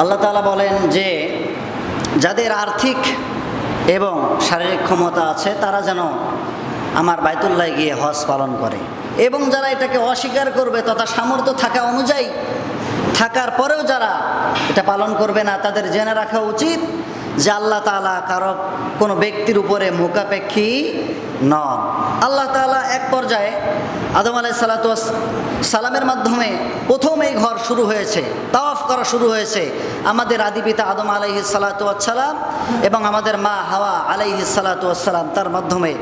আল্লাহ তালা বলেন যে, যাদের আর্থিক এবং শারীরিক ক্ষমতা আছে, তারা যেন আমার বায়তুল্লায় গিয়ে হজ পালন করে। এবং যারা এটাকে অস্বীকার করবে তথা সামর্থ্য থাকা অনুযায়ী, থাকার পরেও যারা এটা পালন করবে না, তাদের জেনে রাখা উচিত যে আল্লাহ তাআলা কারও কোনো ব্যক্তির উপরে মুখাপেক্ষী নন। আল্লাহ তাআলা এক পর্যায়ে আদম আলাই সালাতু সালামের মাধ্যমে প্রথম এই ঘর শুরু হয়েছে, তাওয়াফ করা শুরু হয়েছে আমাদের আদি পিতা আদম আলাইহি সালাম এবং আমাদের মা হাওয়া আলাইহি সালাম তার মাধ্যমে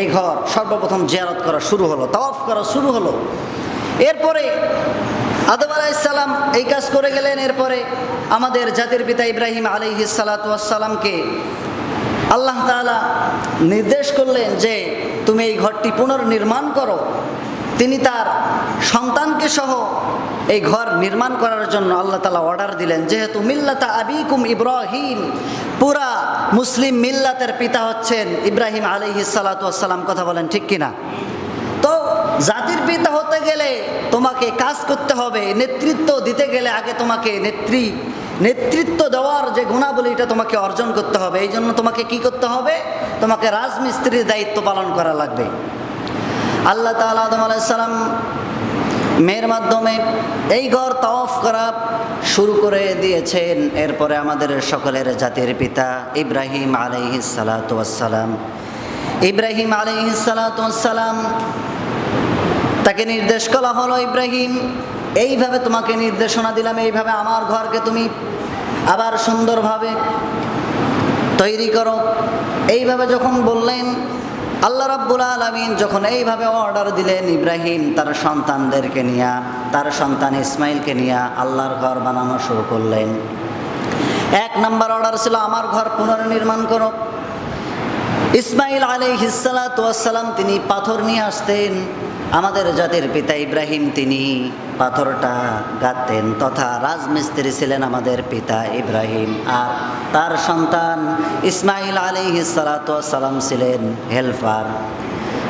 এই ঘর সর্বপ্রথম জিয়ারত করা শুরু হলো, তাওয়াফ করা শুরু হলো। এরপরে আদম আলাইসাল্লাম এই কাজ করে গেলেন এরপরে আমাদের জাতির পিতা ইব্রাহিম আলাইহি সালাতামকে আল্লাহ তাআলা নির্দেশ করলেন যে তুমি এই ঘরটি পুনর্নির্মাণ করো। তিনি তার সন্তানকে সহ এই ঘর নির্মাণ করার জন্য আল্লাহ তালা অর্ডার দিলেন। যেহেতু মিল্লাতা আবিকুম ইব্রাহিম, পুরা মুসলিম মিল্লাতের পিতা হচ্ছেন ইব্রাহিম আলাইহি সালাতাম কথা বলেন ঠিক কিনা? তো জাতির পিতা হতে গেলে তোমাকে কাজ করতে হবে, নেতৃত্ব দিতে গেলে আগে তোমাকে নেত্রী, নেতৃত্ব দেওয়ার যে গুণাবলী এটা তোমাকে অর্জন করতে হবে, এই জন্য তোমাকে কি করতে হবে? তোমাকে রাজমিস্ত্রির দায়িত্ব পালন করা লাগবে। আল্লাহ তালা আদম আলাইসালাম মেয়ের মাধ্যমে এই ঘর তফ করা শুরু করে দিয়েছেন। এরপরে আমাদের সকলের জাতির পিতা ইব্রাহিম আলাইহি সালাতাম ইব্রাহিম আলাইহি সালাতাম তাকে নির্দেশ করা হলো, ইব্রাহিম, এইভাবে তোমাকে নির্দেশনা দিলাম, এইভাবে আমার ঘরকে তুমি আবার সুন্দরভাবে তৈরি করো। এইভাবে যখন বললেন, আল্লাহ রাব্বুল আলমিন যখন এইভাবে অর্ডার দিলেন, ইব্রাহিম, তার সন্তানদেরকে নিয়ে, তার সন্তান ইসমাইলকে নিয়ে আল্লাহর ঘর বানানো শুরু করলেন। এক নম্বর অর্ডার ছিল, আমার ঘর পুনর্নির্মাণ করো। ইসমাইল আলী হিসালাতাম তিনি পাথর নিয়ে আসতেন। আমাদের জাতির পিতা ইব্রাহিম তিনি পাথরটা গাঁতেন তথা রাজমিস্ত্রি ছিলেন আমাদের পিতা ইব্রাহিম। আর তার সন্তান ইসমাইল আলী সালাম ছিলেন হেল্পার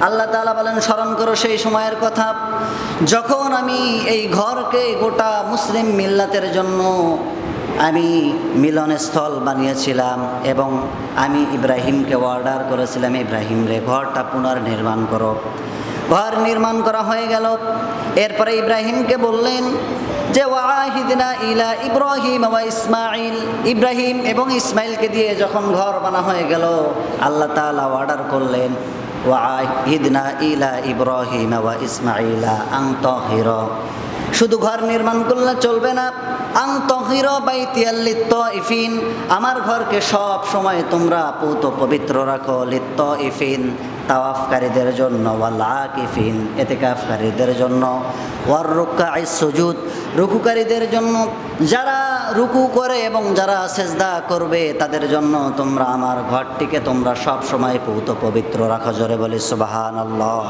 আল্লাহ তাআলা বলেন, স্মরণ করো সেই সময়ের কথা। যখন আমি এই ঘরকে গোটা মুসলিম মিল্লাতের জন্য আমি মিলনস্থল বানিয়েছিলাম এবং আমি ইব্রাহিমকে অর্ডার করেছিলাম, ইব্রাহিম রে, ঘরটা পুনর্নির্মাণ করো। ঘর নির্মাণ করা হয়ে গেল। এরপরে ইব্রাহিমকে বললেন যে, ওয়াহিদিনা ইলা ইব্রাহিম ওয়া ইসমাইল ইব্রাহিম এবং ইসমাইলকে দিয়ে যখন ঘর বানা হয়ে গেল, আল্লাহ তাআলা অর্ডার করলেন ওয়াহিদনা ইলা ইব্রাহিম ওয়া শুধু ঘর নির্মাণ করলে চলবে না আং তহির বাইতিয়াল্লিত্ত ইফিন আমার ঘরকে সব সময় তোমরা পৌত পবিত্র রাখো লিত্ত ইফিন তাওয়াফকারীদের জন্য ওয়াল্লাক ইফিন এতেকাফকারীদের জন্য। ওয়ার রুক্কা সুজুদ, রুকুকারীদের জন্য, যারা রুকু করে এবং যারা সেজদা করবে তাদের জন্য তোমরা আমার ঘরটিকে তোমরা সব সময় পৌত পবিত্র রাখো। জোরে বলি সুবাহান আল্লাহ